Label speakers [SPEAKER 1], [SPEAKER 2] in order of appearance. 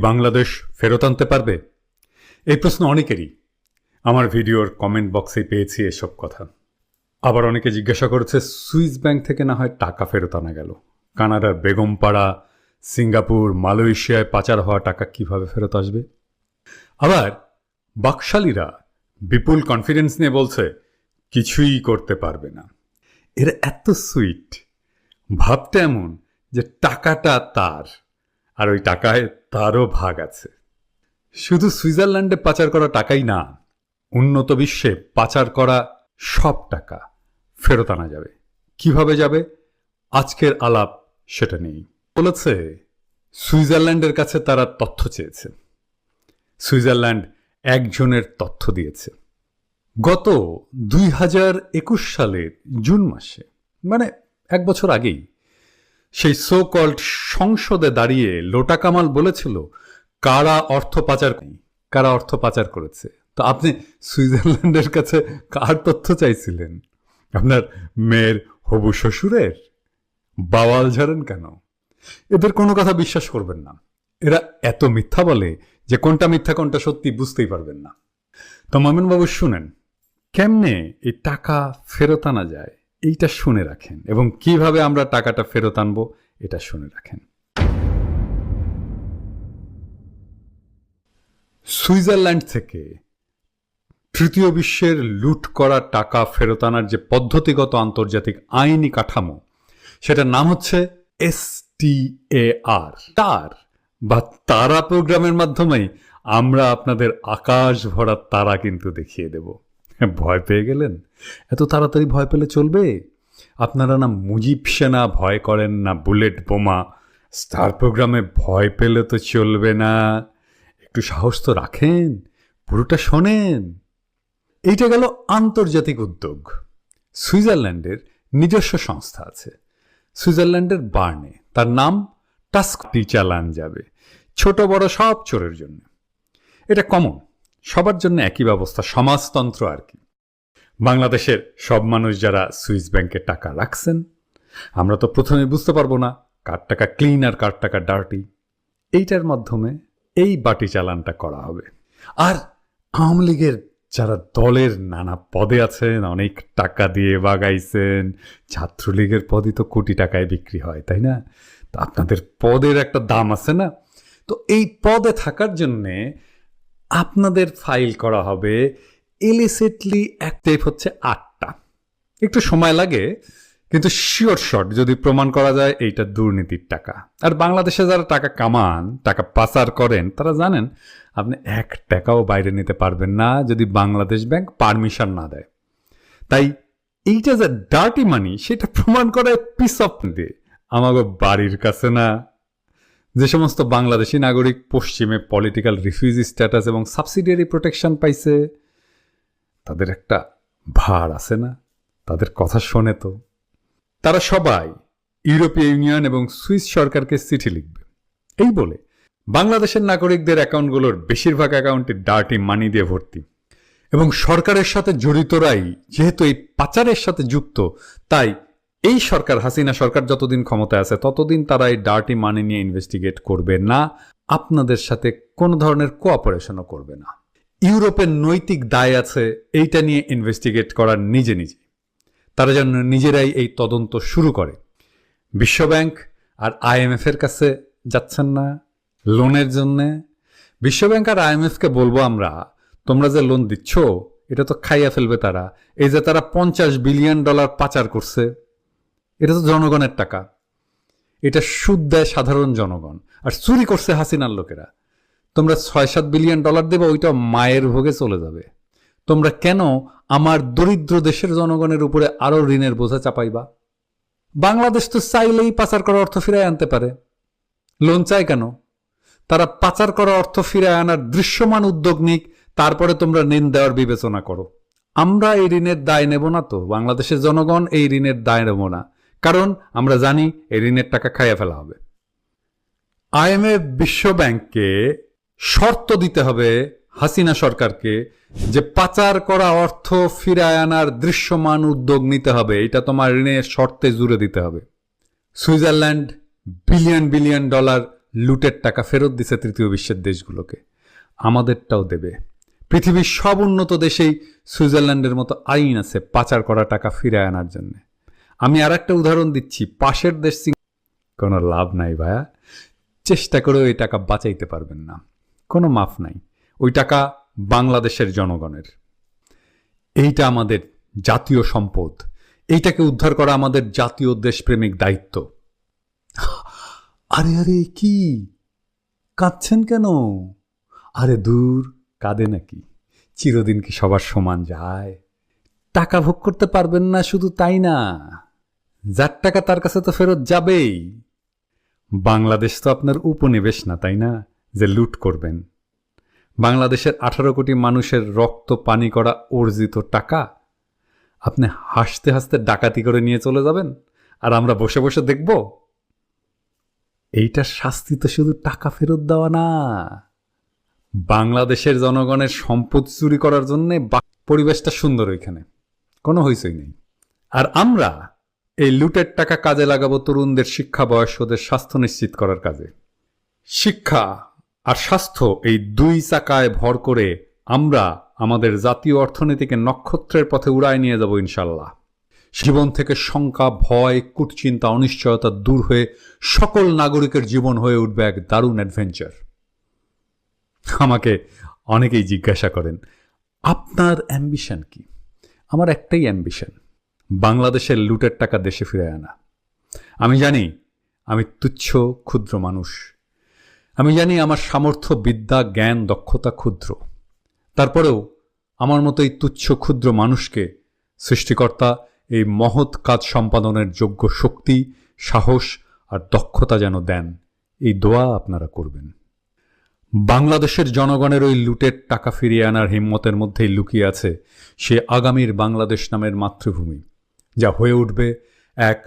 [SPEAKER 1] বাংলাদেশ ফেরত আনতে পারবে? এই প্রশ্ন অনেকেরই। আমার ভিডিওর কমেন্ট বক্সে পেয়েছি এসব কথা। আবার অনেকে জিজ্ঞাসা করেছে, সুইস ব্যাংক থেকে না হয় টাকা ফেরত আনা গেল? কানাডার বেগমপাড়া, সিঙ্গাপুর, মালয়েশিয়ায় পাচার হওয়া টাকা কীভাবে ফেরত আসবে? আবার বাকশালীরা বিপুল কনফিডেন্স নিয়ে বলছে, কিছুই করতে পারবে না। এরা এত সুইট ভাবতে এমন যে টাকাটা তার। আর ওই টাকায় তারও ভাগ আছে। শুধু সুইজারল্যান্ডে পাচার করা টাকাই না, উন্নত বিশ্বে পাচার করা সব টাকা ফেরত আনা যাবে। কীভাবে যাবে? আজকের আলাপ সেটা নেই। বলেছে, সুইজারল্যান্ডের কাছে তারা তথ্য চেয়েছে। সুইজারল্যান্ড একজনের তথ্য দিয়েছে। গত দুই সালের জুন মাসে মানে এক বছর আগেই সেই সো কল্ড সংসদে দাঁড়িয়ে লোটা কামাল বলেছিল, কারা অর্থ পাচার কারা অর্থ পাচার করেছে? তো আপনি সুইজারল্যান্ডের কাছে কার তথ্য চাইছিলেন? আপনার মেয়ের হবু শ্বশুরের? বাওয়াল ঝাড়েন কেন? এদের কোনো কথা বিশ্বাস করবেন না। এরা এত মিথ্যা বলে যে কোনটা মিথ্যা, কোনটা সত্যি বুঝতেই পারবেন না। তো বাবু শুনেন, কেমনে এই টাকা ফেরত আনা যায়? এইটা শুনে রাখেন এবং কীভাবে আমরা টাকাটা ফেরত আনব, এটা শুনে রাখেন। সুইজারল্যান্ড থেকে তৃতীয় বিশ্বের লুট করা টাকা ফেরত আনার যে পদ্ধতিগত আন্তর্জাতিক আইনি কাঠামো, সেটার নাম হচ্ছে এস টি এ আর। তার বা তারা প্রোগ্রামের মাধ্যমেই আমরা আপনাদের আকাশ ভরা তারা কিন্তু দেখিয়ে দেব। ভয় পেয়ে গেলেন? এত তাড়াতাড়ি ভয় পেলে চলবে? আপনারা না মুজিব সেনা ভয় করেন না বুলেট বোমা। স্টার প্রোগ্রামে ভয় পেলে তো চলবে না। একটু সাহস তো রাখেন, পুরোটা শোনেন। এইটা গেল আন্তর্জাতিক উদ্যোগ। সুইজারল্যান্ডের নিজস্ব সংস্থা আছে। সুইজারল্যান্ডের বার্নে, তার নাম টাস্কটি চালান যাবে, ছোট বড় সব চোরের জন্য। এটা কমন সবার জন্য একই ব্যবস্থা, সমাজতন্ত্র আর কি। বাংলাদেশের সব মানুষ যারা সুইস ব্যাংকে টাকা রাখছেন, আমরা তো প্রথমে বুঝতে পারব না, কার টাকা ক্লিন আর কার টাকা ডার্টি। এইটার মাধ্যমে এই বাটি চালানটা করা হবে। আর আওয়ামী লীগের যারা দলের নানা পদে আছেন, অনেক টাকা দিয়ে বাগাইছেন, ছাত্রলীগের পদই তো কোটি টাকায় বিক্রি হয়, তাই না? তো আপনাদের পদের একটা দাম আছে না? তো এই পদে থাকার জন্যে আপনাদের ফাইল করা হবে এলিসেটলি ইলিসিটলি অ্যাক্টিভ হচ্ছে আটটা। একটু সময় লাগে, কিন্তু শিওর শট যদি প্রমাণ করা যায় এইটা দুর্নীতির টাকা। আর বাংলাদেশে যারা টাকা কামান, টাকা পাচার করেন, তারা জানেন আপনি এক টাকাও বাইরে নিতে পারবেন না যদি বাংলাদেশ ব্যাংক পারমিশন না দেয়। তাই এইটা যে ডার্টি মানি সেটা প্রমাণ করায় পিস অফ দিয়ে আমাকে বাড়ির কাছে না। যে সমস্ত বাংলাদেশি নাগরিক পশ্চিমে পলিটিক্যাল রিফিউজি স্ট্যাটাস এবং সাবসিডিয়ারি প্রোটেকশন পাইছে, তাদের একটা ভার আছে না? তাদের কথা শোনে তো। তারা সবাই ইউরোপীয় ইউনিয়ন এবং সুইস সরকারকে চিঠি লিখবে। এই বলে বাংলাদেশের নাগরিকদের অ্যাকাউন্টগুলোর বেশিরভাগ অ্যাকাউন্টে ডার্টি মানি দিয়ে ভর্তি। এবং সরকারের সাথে জড়িতরাই যেহেতু এই পাচারের সাথে যুক্ত, তাই এই সরকার, হাসিনা সরকার যতদিন ক্ষমতায় আছে, ততদিন তারা এই ডার্টি মানি নিয়ে ইনভেস্টিগেট করবে না। আপনাদের সাথে কোনো ধরনের কোঅপারেশনও করবে না। ইউরোপের নৈতিক দায় আছে এইটা নিয়ে ইনভেস্টিগেট করার নিজে নিজে। তারা যেন নিজেরাই এই তদন্ত শুরু করে। বিশ্বব্যাংক আর আইএমএফ এর কাছে যাচ্ছেন না লোনের জন্যে। বিশ্বব্যাংক আর আইএমএফকে বলব আমরা, তোমরা যে লোন দিচ্ছ, এটা তো খাইয়া ফেলবে তারা। এই যে তারা পঞ্চাশ বিলিয়ন ডলার পাচার করছে এটা তো জনগণের টাকা। এটা সুদ দেয় সাধারণ জনগণ। আর চুরি করছে হাসিনার লোকেরা। তোমরা ছয় সাত বিলিয়ন ডলার দেবে ওইটা মায়ের ভোগে চলে যাবে। তোমরা কেন আমার দরিদ্র দেশের জনগণের উপরে আরও ঋণের বোঝা চাপাইবা? বাংলাদেশ তো চাইলেই পাচার করা অর্থ ফিরায় আনতে পারে। লোন চায় কেন? তারা পাচার করা অর্থ ফিরায় আনার দৃশ্যমান উদ্যোগ নিক, তারপরে তোমরা ঋণ দেওয়ার বিবেচনা করো। আমরা এই ঋণের দায় নেব না তো। বাংলাদেশের জনগণ এই ঋণের দায় নেব না। কারণ আমরা জানি এই ঋণের টাকা খাইয়া ফেলা হবে। আইএমএফ বিশ্ব ব্যাংককে শর্ত দিতে হবে হাসিনা সরকারকে যে পাচার করা অর্থ ফিরায় আনার দৃশ্যমান উদ্যোগ নিতে হবে। এটা তোমার ঋণের শর্তে জুড়ে দিতে হবে। সুইজারল্যান্ড বিলিয়ন বিলিয়ন ডলার লুটের টাকা ফেরত দিছে তৃতীয় বিশ্বের দেশগুলোকে। আমাদেরটাও দেবে। পৃথিবীর সব উন্নত দেশেই সুইজারল্যান্ডের মতো আইন আছে পাচার করা টাকা ফিরায় আনার জন্য। আমি আর একটা উদাহরণ দিচ্ছি। পাশের দেশ কোনো লাভ নাই ভায়া চেষ্টা করেও এই টাকা বাঁচাইতে পারবেন না। কোনো মাফ নাই। ওই টাকা বাংলাদেশের জনগণের। এইটা আমাদের জাতীয় সম্পদ। এইটাকে উদ্ধার করা আমাদের জাতীয় দেশপ্রেমিক দায়িত্ব। আরে আরে, কি? কাঁদছেন কেন? আরে, দূর, কাঁদে নাকি? চিরদিন কি সবার সমান যায়? টাকা ভোগ করতে পারবেন না, শুধু তাই না? যার টাকা তার কাছে তো ফেরত যাবেই। বাংলাদেশ তো আপনার উপনিবেশ না, তাই না? যে লুট করবেন। বাংলাদেশের আঠারো কোটি মানুষের রক্ত, পানি করা অর্জিত টাকা, আপনি হাসতে হাসতে ডাকাতি করে নিয়ে চলে যাবেন, আর আমরা বসে বসে দেখব, এইটার শাস্তি তো শুধু টাকা ফেরত দেওয়া না। বাংলাদেশের জনগণের সম্পদ চুরি করার জন্য পরিবেশটা সুন্দর ওইখানে, কোনো হইচই নেই। আর আমরা এই লুটের টাকা কাজে লাগাবো তরুণদের শিক্ষা, বয়স্কদের স্বাস্থ্য নিশ্চিত করার কাজে। শিক্ষা আর স্বাস্থ্য এই দুই চাকায় ভর করে আমরা আমাদের জাতীয় অর্থনীতিকে নক্ষত্রের পথে উড়ায় নিয়ে যাব ইনশাল্লাহ জীবন থেকে শঙ্কা, ভয়, কুটচিন্তা, অনিশ্চয়তা দূর হয়ে সকল নাগরিকের জীবন হয়ে উঠবে এক দারুণ অ্যাডভেঞ্চার আমাকে অনেকেই জিজ্ঞাসা করেন, আপনার অ্যাম্বিশন কি? আমার একটাই অ্যাম্বিশন বাংলাদেশের লুটের টাকা দেশে ফিরে আনা। আমি জানি আমি তুচ্ছ, ক্ষুদ্র মানুষ। আমি জানি আমার সামর্থ্য, বিদ্যা, জ্ঞান, দক্ষতা ক্ষুদ্র। তারপরেও আমার মতো এই তুচ্ছ, ক্ষুদ্র মানুষকে সৃষ্টিকর্তা এই মহৎ কাজ সম্পাদনের যোগ্য শক্তি, সাহস আর দক্ষতা যেন দেন, এই দোয়া আপনারা করবেন। বাংলাদেশের জনগণের ওই লুটের টাকা ফিরিয়ে আনার হিম্মতের মধ্যেই লুকিয়ে আছে সে আগামীর বাংলাদেশ নামের মাতৃভূমি। যা হয়ে উঠবে এক